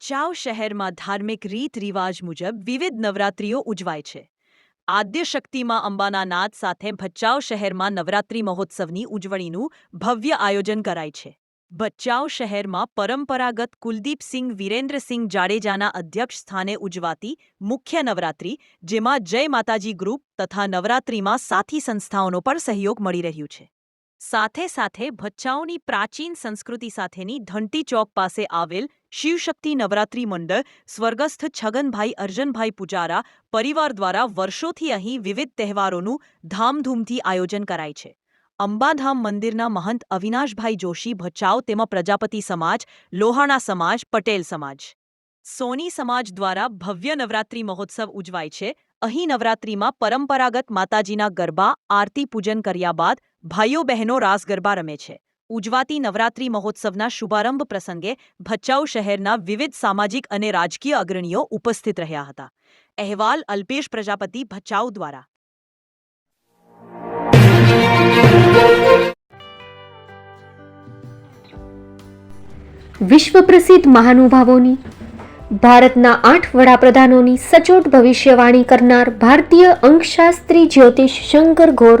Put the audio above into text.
ભચાઉ શહેરમાં ધાર્મિક રીત રિવાજ મુજબ વિવિધ નવરાત્રિઓ ઉજવાય છે. આદ્ય શક્તિમાં અંબાના નાદ સાથે ભચાઉ શહેરમાં નવરાત્રિ મહોત્સવની ઉજવણીનું ભવ્ય આયોજન કરાય છે. ભચાઉ શહેરમાં પરંપરાગત કુલદીપસિંહ વિરેન્દ્રસિંહ જાડેજાના અધ્યક્ષ સ્થાને ઉજવાતી મુખ્ય નવરાત્રિ, જેમાં જય માતાજી ગ્રુપ તથા નવરાત્રિમાં સાથી સંસ્થાઓનો પણ સહયોગ મળી રહ્યું છે. સાથે સાથે ભચાઉની પ્રાચીન સંસ્કૃતિ સાથેની ધંટી ચોક પાસે આવેલ શિવશક્તિ નવરાત્રિ મંડળ, સ્વર્ગસ્થ છગનભાઈ અર્જનભાઈ પુજારા પરિવાર દ્વારા વર્ષોથી અહીં વિવિધ તહેવારોનું ધામધૂમથી આયોજન કરાય છે. અંબાધામ મંદિરના મહંત અવિનાશભાઈ જોશી ભચાઉ તેમાં પ્રજાપતિ સમાજ, લોહાણા સમાજ, પટેલ સમાજ. સોની સમાજ દ્વારા ભવ્ય નવરાત્રિ મહોત્સવ ઉજવાય છે. અહીં નવરાત્રિમાં પરંપરાગત માતાજીના ગરબા, આરતી પૂજન કર્યા બાદ ભાઈઓ બહેનો રાસ ગરબા રમે છે. ઉજવાતી નવરાત્રી મહોત્સવના શુભારંભ પ્રસંગે ભચાઉ શહેરના વિવિધ સામાજિક અને રાજકીય અગ્રણીઓ ઉપસ્થિત રહ્યા હતા. અહેવાલ અલ્પેશ પ્રજાપતિ ભચાઉ દ્વારા. વિશ્વ પ્રસિદ્ધ મહાનુભાવોની, ભારતના આઠ વડાપ્રધાનોની સચોટ ભવિષ્યવાણી કરનાર ભારતીય અંકશાસ્ત્રી જ્યોતિષ શંકર ઘોર